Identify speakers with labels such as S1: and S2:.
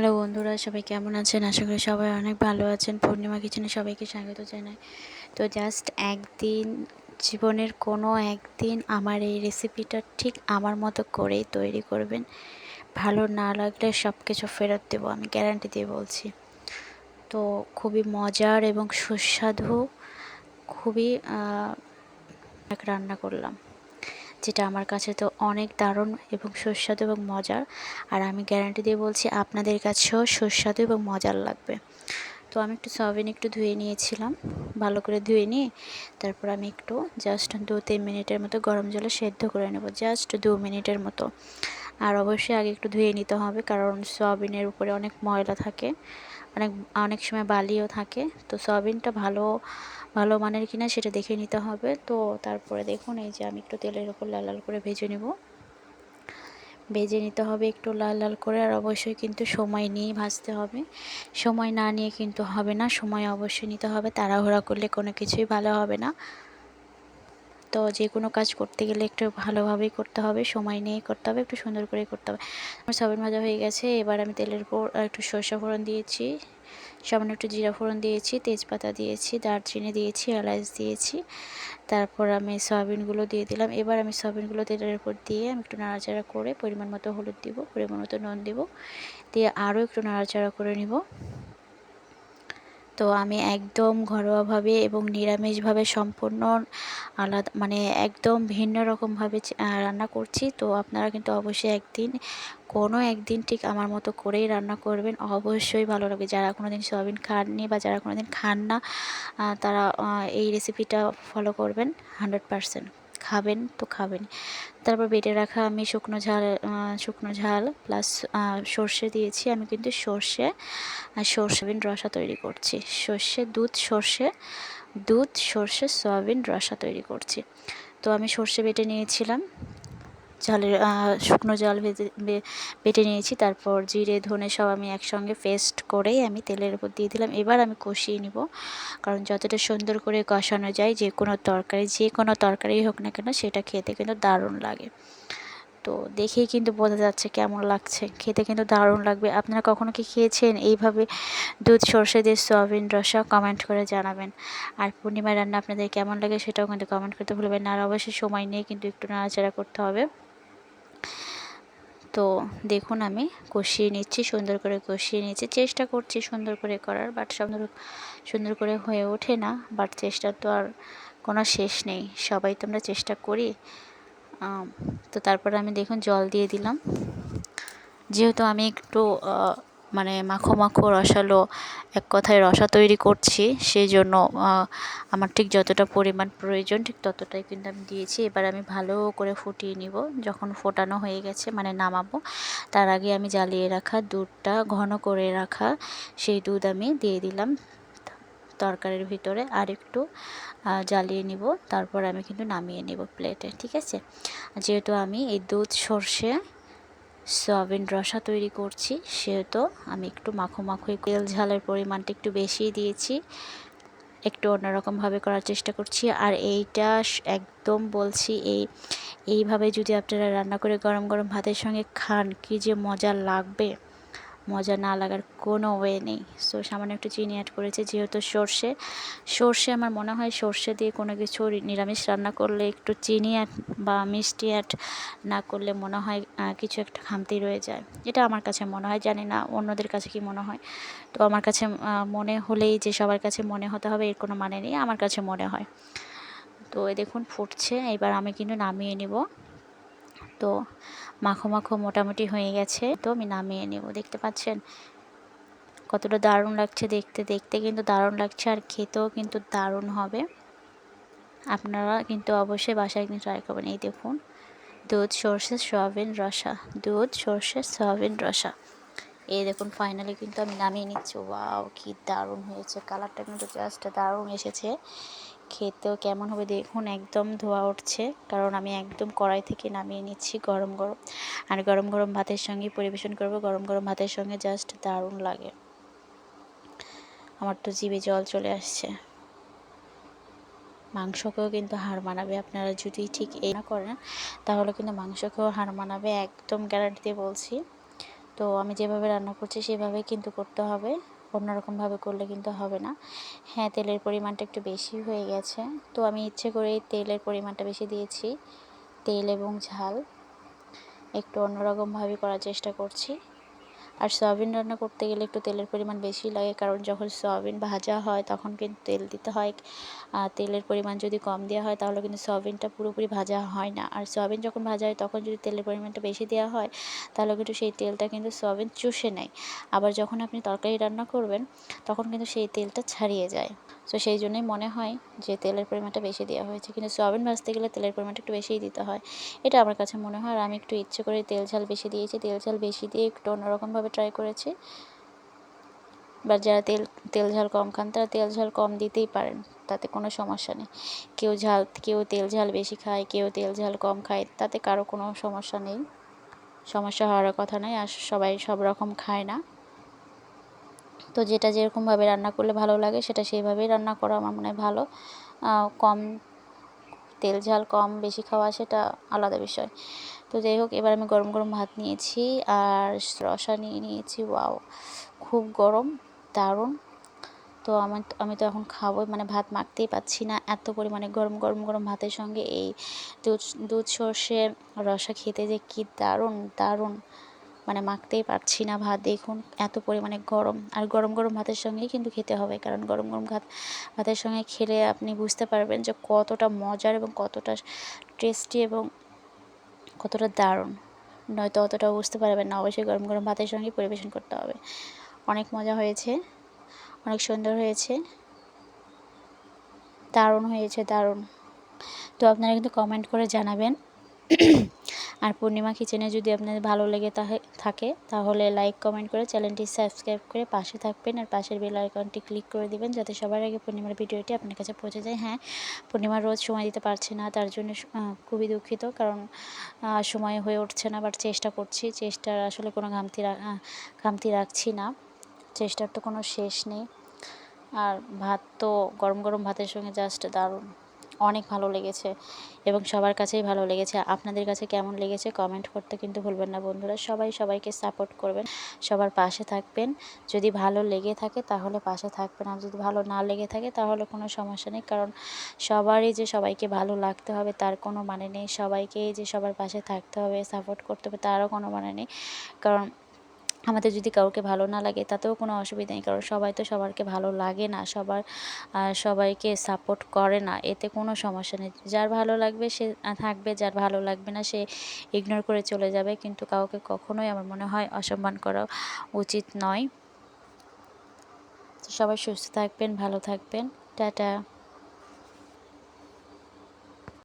S1: Hello বন্ধুরা, সবাই কেমন আছেন? আশা করি সবাই অনেক ভালো আছেন। পূর্ণিমা কিচেনে সবাইকে স্বাগত জানাই। তো জাস্ট একদিন, জীবনের কোনো একদিন আমার এই রেসিপিটা ঠিক আমার মতো করেই তৈরি করবেন। ভালো না লাগলে সব কিছু ফেরত দেবো, আমি গ্যারান্টি দিয়ে বলছি। তো খুবই মজার এবং সুস্বাদু, খুবই এক রান্না করলাম। যেটা আমার কাছে তো অনেক দারুণ এবং সুস্বাদু এবং মজার। আর আমি গ্যারান্টি দিয়ে বলছি, আপনাদের কাছেও সুস্বাদু এবং মজার লাগবে। তো আমি একটু সয়াবিন একটু ধুয়ে নিয়েছিলাম। ভালো করে ধুয়ে নিয়ে তারপর আমি একটু জাস্ট দু তিন মিনিটের মতো গরম জলে সেদ্ধ করে নেব। জাস্ট দু মিনিটের মতো। আর অবশ্যই আগে একটু ধুয়ে নিতে হবে, কারণ সয়াবিনের উপরে অনেক ময়লা থাকে, অনেক অনেক সময় বালিও থাকে। তো সয়াবিনটা ভালো ভালো মানের কিনা সেটা দেখে নিতে হবে। তো তারপরে দেখুন, এই যে আমি একটু তেলের উপর লাল লাল করে ভেজে নেব। ভেজে নিতে হবে একটু লাল লাল করে, আর অবশ্যই কিন্তু সময় নিয়েই ভাজতে হবে। সময় না নিয়ে কিন্তু হবে না, সময় অবশ্যই নিতে হবে। তাড়াহুড়া করলে কোনো কিছুই ভালো হবে না। তো যে কোনো কাজ করতে গেলে একটু ভালোভাবেই করতে হবে, সময় নিয়ে করতে হবে, একটু সুন্দর করে করতে হবে। আমার সবেন ভাজা হয়ে গেছে, এবার আমি তেলের উপর একটু সরষা ফোড়ন দিয়েছি, সামান্য একটু জিরা ফোড়ন দিয়েছি, তেজপাতা দিয়েছি, দারচিনি দিয়েছি, এলাচ দিয়েছি, তারপর আমি সয়াবিনগুলো দিয়ে দিলাম। এবার আমি সয়াবিনগুলো তেলের উপর দিয়ে আমি একটু নাড়াচাড়া করে পরিমাণ মতো হলুদ দিব, পরিমাণ মতো নুন দিব, দিয়ে আরও একটু নাড়াচাড়া করে নিব। তো আমি একদম ঘরোয়াভাবে এবং নিরামিষভাবে সম্পূর্ণ আলাদা মানে একদম ভিন্ন রকমভাবে রান্না করছি। তো আপনারা কিন্তু অবশ্যই একদিন, কোনো একদিন ঠিক আমার মতো করেই রান্না করবেন। অবশ্যই ভালো লাগবে যারা কোনো দিন সয়াবিন খাননি বা যারা কোনো দিন খান না তারা এই রেসিপিটা ফলো করবেন হান্ড্রেড পারসেন্ট খাবেন তো খাবেন। তারপর বেটে রাখা আমি শুকনো ঝাল শুকনো ঝাল প্লাস সর্ষে দিয়েছি। আমি কিন্তু সর্ষে সর্ষেবিন রসা তৈরি করছি। সর্ষে, দুধ সর্ষে দুধ, সর্ষে, সয়াবিন, রসা তৈরি করছি। তো আমি সর্ষে বেটে নিয়েছিলাম। ঝালের শুকনো জল ভেজে বেটে নিয়েছি। তারপর জিরে, ধনে সব আমি একসঙ্গে পেস্ট করেই আমি তেলের উপর দিয়ে দিলাম। এবার আমি কষিয়ে নিব। কারণ যতটা সুন্দর করে কষানো যায়, যে কোনো তরকারি, যে কোনো তরকারি হোক না কেন, সেটা খেতে কিন্তু দারুণ লাগে। তো দেখেই কিন্তু বোঝা যাচ্ছে কেমন লাগছে। খেতে কিন্তু দারুণ লাগবে। আপনারা কখনো কি খেয়েছেন এইভাবে দুধ, সর্ষে দিয়ে সয়াবিন রসা? কমেন্ট করে জানাবেন। আর পূর্ণিমা রান্না আপনাদের কেমন লাগে সেটাও কিন্তু কমেন্ট করতে ভুলবেন না। আর অবশ্যই সময় নিয়ে কিন্তু একটু নাড়াচাড়া করতে হবে। তো দেখুন আমি কষিয়ে নিচ্ছি, সুন্দর করে কষিয়ে নিচ্ছি। চেষ্টা করছি সুন্দর করে করার বাট সুন্দর সুন্দর করে হয়ে ওঠে না। বাট চেষ্টা তো আর কোনো শেষ নেই। সবাই তো আমরা চেষ্টা করি। তো তারপরে আমি দেখুন জল দিয়ে দিলাম। যেহেতু আমি একটু মানে মাখো মাখো রসালো এক কথায় রসা তৈরি করছি সেই জন্য আমার ঠিক যতটা পরিমাণ প্রয়োজন ঠিক ততটাই কিন্তু আমি দিয়েছি। এবার আমি ভালো করে ফুটিয়ে নিব। যখন ফোটানো হয়ে গেছে মানে নামাবো, তার আগে আমি জ্বালিয়ে রাখা দুধটা, ঘন করে রাখা সেই দুধ আমি দিয়ে দিলাম তরকারির ভিতরে। আর একটু জ্বালিয়ে নিব, তারপর আমি কিন্তু নামিয়ে নেব প্লেটে ঠিক আছে? যেহেতু আমি এই দুধ সর্ষে সয়াবিন রসা তৈরি করছি, সেহেতু আমি একটু মাখো মাখো তেল ঝালের পরিমাণটা একটু বেশি দিয়েছি। একটু অন্যরকমভাবে করার চেষ্টা করছি। আর এইটা একদম বলছি এই, এইভাবে যদি আপনারা রান্না করে গরম গরম ভাতের সঙ্গে খান, কি যে মজা লাগবে। মজা না লাগার কোনো ওয়ে নেই। সো সামান্য একটু চিনি অ্যাড করেছি, যেহেতু সর্ষে। সর্ষে আমার মনে হয় সর্ষে দিয়ে কোনো কিছু নিরামিষ রান্না করলে একটু চিনি অ্যাড বা মিষ্টি অ্যাড না করলে মনে হয় কিছু একটা খামতি রয়ে যায়। এটা আমার কাছে মনে হয়, জানি না অন্যদের কাছে কি মনে হয়। তো আমার কাছে মনে হলেই যে সবার কাছে মনে হতে হবে, এর কোনো মানে নেই, আমার কাছে মনে হয়। তো দেখুন, ফুটছে। এবার আমি কিন্তু নামিয়ে নিব। তো মাখো মাখো মোটামুটি হয়ে গেছে। তো আমি নামিয়ে নেব, দেখতে পাচ্ছেন? কতটা দারুণ লাগছে দেখতে। দেখতে কিন্তু দারুণ লাগছে আর খেতেও কিন্তু দারুণ হবে। আপনারা কিন্তু অবশ্যই বাসায় কিন্তু ট্রাই করবেন। এই দেখুন, দুধ, সর্ষে, সয়াবিন, রসা। দুধ, সর্ষে, সয়াবিন, রসা। এই দেখুন ফাইনালি কিন্তু আমি নামিয়ে নিচ্ছি। ওয়াও, কি দারুণ হয়েছে। কালারটা কিন্তু জাস্ট দারুণ এসেছে। খেতেও কেমন হবে দেখুন, একদম ধোয়া উঠছে। কারণ আমি একদম কড়াই থেকে নামিয়ে নিচ্ছি গরম গরম। আর গরম গরম ভাতের সঙ্গে পরিবেশন করব। গরম গরম ভাতের সঙ্গে জাস্ট দারুণ লাগে। আমার তো জিভে জল চলে আসছে। মাংসকেও কিন্তু হার মানাবে। আপনারা যদি ঠিক এই না করেন, তাহলে কিন্তু মাংসকেও হার মানাবে। একদম গ্যারান্টি দিয়ে বলছি। তো আমি যেভাবে রান্না করছি সেভাবে কিন্তু করতে হবে। অন্যরকমভাবে করলে কিন্তু হবে না। হ্যাঁ তেলের পরিমাণটা একটু বেশি হয়ে গেছে। তো আমি ইচ্ছে করেই তেলের পরিমাণটা বেশি দিয়েছি। তেল এবং ঝাল একটু অন্যরকমভাবে করার চেষ্টা করছি। আর সয়াবিন রান্না করতে গেলে একটু তেলের পরিমাণ বেশি লাগে, কারণ যখন সয়াবিন ভাজা হয় তখন কিন্তু তেল দিতে হয়। আর তেলের পরিমাণ যদি কম দেওয়া হয় তাহলে কিন্তু সয়াবিনটা পুরোপুরি ভাজা হয় না। আর সয়াবিন যখন ভাজা হয় তখন যদি তেলের পরিমাণটা বেশি দেওয়া হয় তাহলে কিন্তু সেই তেলটা কিন্তু সয়াবিন চুষে নেয়। আবার যখন আপনি তরকারি রান্না করবেন তখন কিন্তু সেই তেলটা ছাড়িয়ে যায়। তো সেই জন্যই মনে হয় যে তেলের পরিমাণটা বেশি দেওয়া হয়েছে। কিন্তু সয়াবিন ভাজতে গেলে তেলের পরিমাণটা একটু বেশিই দিতে হয়। এটা আমার কাছে মনে হয় আর আমি একটু ইচ্ছে করে তেল ঝাল বেশি দিয়েছি। তেল ঝাল বেশি দিয়ে একটু অন্যরকমভাবে ট্রাই করেছি। বা যারা তেল তেল ঝাল কম খান, তারা তেল ঝাল কম দিতেই পারেন। তাতে কোনো সমস্যা নেই। কেউ ঝাল, কেউ তেল ঝাল বেশি খায়, কেউ তেল ঝাল কম খায়, তাতে কারও কোনো সমস্যা নেই। সমস্যা হওয়ার কথা নয় আর সবাই সব রকম খায় না। তো যেটা যেরকমভাবে রান্না করলে ভালো লাগে, সেটা সেইভাবেই রান্না করা আমার মনে হয় ভালো। কম তেল ঝাল কম বেশি খাওয়া সেটা আলাদা বিষয়। তো যাই হোক, এবার আমি গরম গরম ভাত নিয়েছি আর রসা নিয়ে নিয়েছি। ওয়াও, খুব গরম, দারুণ। তো আমার, আমি তো এখন খাব মানে ভাত মাখতেই পাচ্ছি না এত পরিমাণে গরম গরম গরম ভাতের সঙ্গে এই দুধ দুধ সর্ষের রসা খেতে যে কী দারুণ দারুণ। মানে মাখতেই পারছি না ভাত। দেখুন, এত পরিমাণে গরম। আর গরম গরম ভাতের সঙ্গেই কিন্তু খেতে হবে, কারণ গরম গরম ভাত, ভাতের সঙ্গে খেলে আপনি বুঝতে পারবেন যে কতটা মজার এবং কতটা টেস্টি এবং কতটা দারুণ। নয়তো অতটা বুঝতে পারবেন না, অবশ্যই গরম গরম ভাতের সঙ্গে পরিবেশন করতে হবে। অনেক মজা হয়েছে, অনেক সুন্দর হয়েছে, দারুণ হয়েছে, দারুণ। তো আপনারা কিন্তু কমেন্ট করে জানাবেন আর পূর্ণিমা কিচেনে যদি আপনাদের ভালো লেগে থাকে, তাহলে লাইক কমেন্ট করে চ্যানেলটি সাবস্ক্রাইব করে পাশে থাকবেন আর পাশের বেল আইকনটি ক্লিক করে দিবেন যাতে সবার আগে পূর্ণিমার ভিডিওটি আপনার কাছে পৌঁছে যায়। হ্যাঁ পূর্ণিমার রোজ সময় দিতে পারছে না, তার জন্য খুবই দুঃখিত কারণ সময় হয়ে উঠছে না বাট চেষ্টা করছি। চেষ্টার আসলে কোনো ঘামতি ঘামতি রাখছি না। চেষ্টার তো কোনো শেষ নেই। আর ভাত তো গরম গরম ভাতের সঙ্গে জাস্ট দারুণ। অনেক ভালো লেগেছে এবং সবার কাছেই ভালো লেগেছে। আপনাদের কাছে কেমন লেগেছে কমেন্ট করতে কিন্তু ভুলবেন না বন্ধুরা। সবাই সবাইকে সাপোর্ট করবেন, সবার পাশে থাকবেন। যদি ভালো লেগে থাকে তাহলে পাশে থাকবেন, আর যদি ভালো না লেগে থাকে তাহলে কোনো সমস্যা নেই, কারণ সবারই যে সবাইকে ভালো লাগতে হবে তার কোনো মানে নেই। সবাইকেই যে সবার পাশে থাকতে হবে সাপোর্ট করতে হবে তারও কোনো মানে নেই, কারণ আমাদের যদি কাউকে ভালো না লাগে, তাতেও কোনো অসুবিধা নেই। কারণ সবাই তো সবারকে ভালো লাগে না, সবার সবাইকে সাপোর্ট করে না, এতে কোনো সমস্যা নেই। যার ভালো লাগবে সে থাকবে, যার ভালো লাগবে না সে ইগনোর করে চলে যাবে। কিন্তু কাউকে কখনোই আমার মনে হয় অসম্মান করা উচিত নয়। সবাই সুস্থ থাকবেন, ভালো থাকবেন। টাটা।